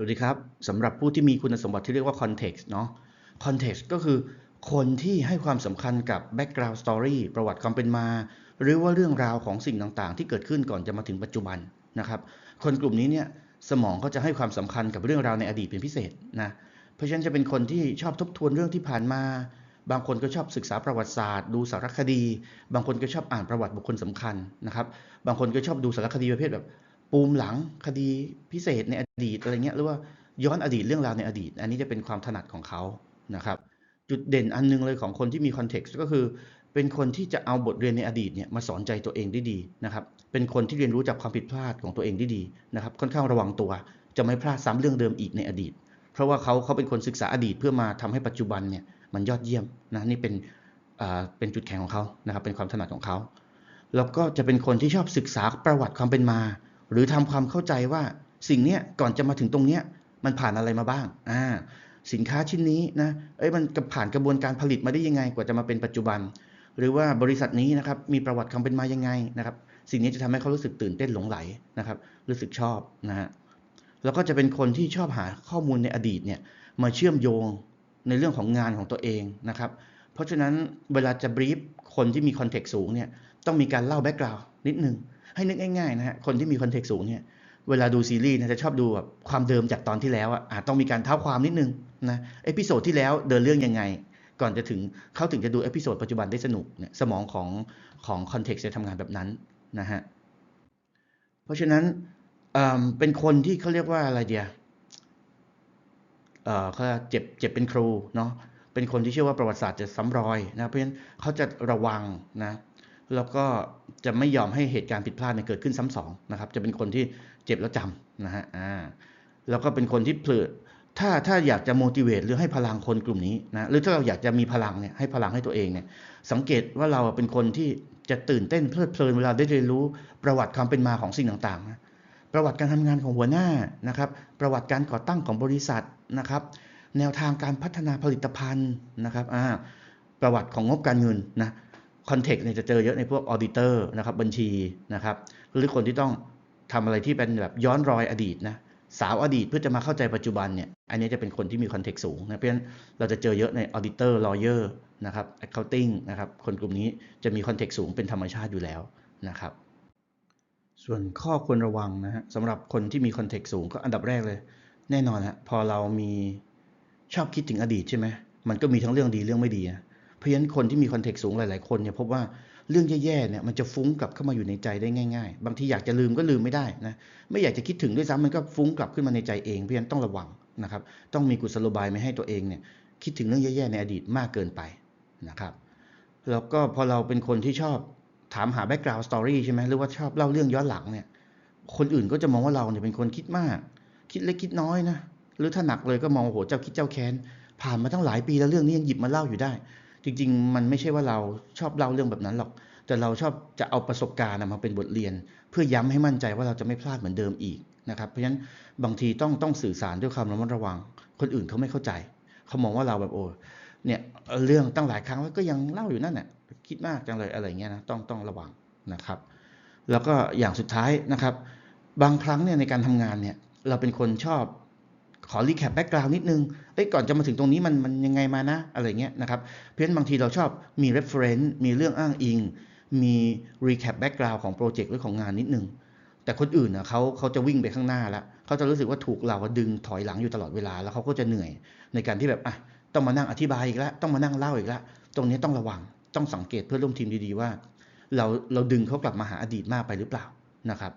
สวัสดีครับสำหรับผู้ที่มีคุณสมบัติที่เรียกว่า context เนาะ context ก็คือคนที่ให้ความสำคัญกับ background story ประวัติความเป็นมา หรือว่าเรื่องราวของสิ่งต่างๆ ที่เกิดขึ้นก่อนจะมาถึงปัจจุบันนะครับคนกลุ่มนี้เนี่ยสมองเขาจะให้ความสำคัญกับเรื่องราวในอดีตเป็นพิเศษนะเพราะฉะนั้นจะเป็นคนที่ชอบทบทวนเรื่องที่ผ่านมา บางคนก็ชอบศึกษาประวัติศาสตร์ ดูสารคดี บางคนก็ชอบอ่านประวัติบุคคลสำคัญนะครับ บางคนก็ชอบดูสารคดีประเภทแบบ ปูมหลังคดีพิเศษในอดีตอะไรเงี้ยหรือว่าย้อนอดีตเรื่องราวในอดีต อันนี้จะเป็นความถนัดของเขานะครับ จุดเด่นอันนึงเลยของคนที่มีคอนเท็กซ์ก็คือ เป็นคนที่จะเอาบทเรียนในอดีตเนี่ยมาสอนใจตัวเองได้ดีนะครับ เป็นคนที่เรียนรู้จากความผิดพลาดของตัวเองได้ดีนะครับ ค่อนข้างระวังตัว จะไม่พลาดซ้ำเรื่องเดิมอีกในอดีต เพราะว่าเขาเขาเป็นคนศึกษาอดีตเพื่อมาทำให้ปัจจุบันเนี่ยมันยอดเยี่ยมนะนี่เป็นอ่าเป็นจุดแข็งของเขานะครับ เป็นความถนัดของเขา แล้วก็จะเป็นคนที่ชอบศึกษาประวัติความเป็นมา หรือทำความเข้าใจว่าสิ่งเนี้ยก่อนจะมาถึงตรงเนี้ยมันผ่านอะไรมาบ้างอ่าสินค้าชิ้นนี้นะเอ้ยมันผ่านกระบวนการผลิตมาได้ยังไงกว่าจะมาเป็นปัจจุบัน หรือว่าบริษัทนี้นะครับมีประวัติความเป็นมายังไงนะครับสิ่งนี้จะทำให้เขารู้สึกตื่นเต้นหลงไหลนะครับรู้สึกชอบนะฮะแล้วก็จะเป็นคนที่ชอบหาข้อมูลในอดีตเนี่ยมาเชื่อมโยงในเรื่องของงานของตัวเองนะครับ เพราะฉะนั้นเวลาจะบรีฟคนที่มีคอนเทกต์สูงเนี่ยต้องมีการเล่าแบ็กกราวน์นิดนึง ให้นึกง่ายๆนะฮะคนที่มีคอนเทกต์สูงเนี่ยเวลาดูซีรีส์นะจะชอบดูแบบความเดิมจากตอนที่แล้วอะอาจต้องมีการเท้าความนิดนึงนะเอพิโซดที่แล้วเดินเรื่องยังไง ก่อนจะถึงเขาถึงจะดูเอพิโซดปัจจุบันได้สนุกเนี่ยสมองของของคอนเท็กต์จะทำงานแบบนั้นนะฮะเพราะฉะนั้นเเป็นคนที่เขาเรียกว่าอะไรเดียเเขาเจ็บเจ็บเป็นครูเนาะเป็นคนที่เชื่อว่าประวัติศาสตร์จะซ้ำรอยนะเพราะฉะนั้นเขาจะระวังนะ แล้วก็จะไม่ยอมให้เหตุการณ์ผิดพลาดเนี่ยเกิดขึ้นซ้ำสองนะครับ จะเป็นคนที่เจ็บแล้วจำนะฮะอ่าแล้วก็เป็นคนที่เผลอถ้าถ้าอยากจะ motivate หรือให้พลังคนกลุ่มนี้นะหรือถ้าเราอยากจะมีพลังเนี่ยให้พลังให้ตัวเองเนี่ยสังเกตว่าเราเป็นคนที่จะตื่นเต้นเพลิดเพลินเวลาได้เรียนรู้ประวัติความเป็นมาของสิ่งต่างๆนะประวัติการทำงานของหัวหน้านะครับ ประวัติการก่อตั้งของบริษัทนะครับ แนวทางการพัฒนาผลิตภัณฑ์นะครับอ่าประวัติของงบการเงินนะ คอนเทกต์เนี่ยจะเจอเยอะในพวกออดิเตอร์นะครับบัญชีนะครับหรือคนที่ต้องทำอะไรที่เป็นแบบย้อนรอยอดีตนะสาวอดีตเพื่อจะมาเข้าใจปัจจุบันเนี่ยอันนี้จะเป็นคนที่มีคอนเทกต์สูงนะเพราะฉะนั้นเราจะเจอเยอะในออดิเตอร์ลอเยอร์นะครับแอคเคาท์ติ้งนะครับคนกลุ่มนี้จะมีคอนเทกต์สูงเป็นธรรมชาติอยู่แล้วนะครับส่วนข้อควรระวังนะฮะสำหรับคนที่มีคอนเทกต์สูงก็อันดับแรกเลย แน่นอนฮะพอเรามีชอบคิดถึงอดีตใช่ไหมมันก็มีทั้งเรื่องดีเรื่องไม่ดีนะ เพราะฉะนั้นคนที่มีคอนเทกต์สูงหลาย ๆ คนเนี่ยพบว่าเรื่องแย่ๆเนี่ยมันจะฟุ้งกลับเข้ามาอยู่ในใจได้ง่าย ๆ บางทีอยากจะลืมก็ลืมไม่ได้นะไม่อยากจะคิดถึงด้วยซ้ำมันก็ฟุ้งกลับขึ้นมาในใจเอง เพราะฉะนั้นต้องระวังนะครับต้องมีกุศโลบายไม่ให้ตัวเองเนี่ยคิดถึงเรื่องแย่ๆในอดีตมากเกินไปนะครับแล้วก็พอเราเป็นคนที่ชอบถามหาแบ็กกราวด์สตอรี่ใช่ไหมหรือว่าชอบเล่าเรื่องย้อนหลังเนี่ยคนอื่นก็จะมองว่าเราเนี่ยเป็นคนคิดมาก คิดเล็กคิดน้อยนะหรือถ้าหนักเลยก็มองโอ้โหเจ้าคิดเจ้าแค้นผ่านมาตั้งหลายปีแล้วเรื่องนี้ยังหยิบมาเล่าอยู่ได้ จริง ๆ มันไม่ใช่ว่าเราชอบเล่าเรื่องแบบนั้นหรอก แต่เราชอบจะเอาประสบการณ์มาเป็นบทเรียน เพื่อย้ำให้มั่นใจว่าเราจะไม่พลาดเหมือนเดิมอีกนะครับเพราะฉะนั้นบางทีต้องต้องสื่อสารด้วยความระมัดระวัง คนอื่นเขาไม่เข้าใจ เขามองว่าเราแบบโอ้เนี่ยเรื่องตั้งหลายครั้งแล้วก็ยังเล่าอยู่นั่นแหละคิดมากจังเลยอะไรเงี้ยนะต้องต้องระวังนะครับ แล้วก็อย่างสุดท้ายนะครับ บางครั้งเนี่ยในการทำงานเนี่ยเราเป็นคนชอบ ขอรีแคปแบ็กกราวน์นิดนึงเอ้ยก่อนจะมาถึงตรงนี้มันมันยังไงมานะ อะไรเงี้ยนะครับเพราะฉะนั้นบางทีเราชอบมี reference มีเรื่องอ้างอิง มี recap background ของโปรเจกต์หรือของงานนิดนึง แต่คนอื่นนะเขาเขาจะวิ่งไปข้างหน้าแล้วเขาจะรู้สึกว่าถูกเราดึงถอยหลังอยู่ตลอดเวลาแล้วเขาก็จะเหนื่อย ในการที่แบบอะต้องมานั่งอธิบายอีกแล้วต้องมานั่งเล่าอีกแล้วตรงนี้ต้องระวังต้องสังเกตเพื่อนร่วมทีมดีๆว่า เราเราดึงเขากลับมาหาอดีตมากไปหรือเปล่านะครับ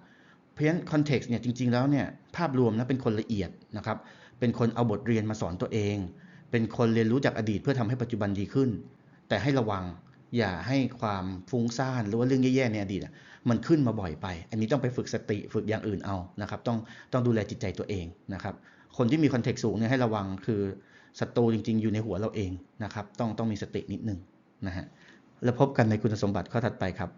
เพราะฉะนั้นคอนเท็กซ์เนี่ยจริงๆแล้วเนี่ยภาพรวมนะเป็นคนละเอียดนะครับ เป็นคนเอาบทเรียนมาสอนตัวเอง เป็นคนเรียนรู้จากอดีตเพื่อทำให้ปัจจุบันดีขึ้น แต่ให้ระวังอย่าให้ความฟุ้งซ่านหรือว่าเรื่องแย่ๆในอดีตมันขึ้นมาบ่อยไป อันนี้ต้องไปฝึกสติฝึกอย่างอื่นเอานะครับ ต้องต้องดูแลจิตใจตัวเองนะครับ คนที่มีคอนเท็กซ์สูงเนี่ยให้ระวังคือศัตรูจริง ๆ อยู่ในหัวเราเองนะครับ ต้องต้องมีสตินิดนึงนะฮะแล้วพบกันในคุณสมบัติข้อถัดไปครับ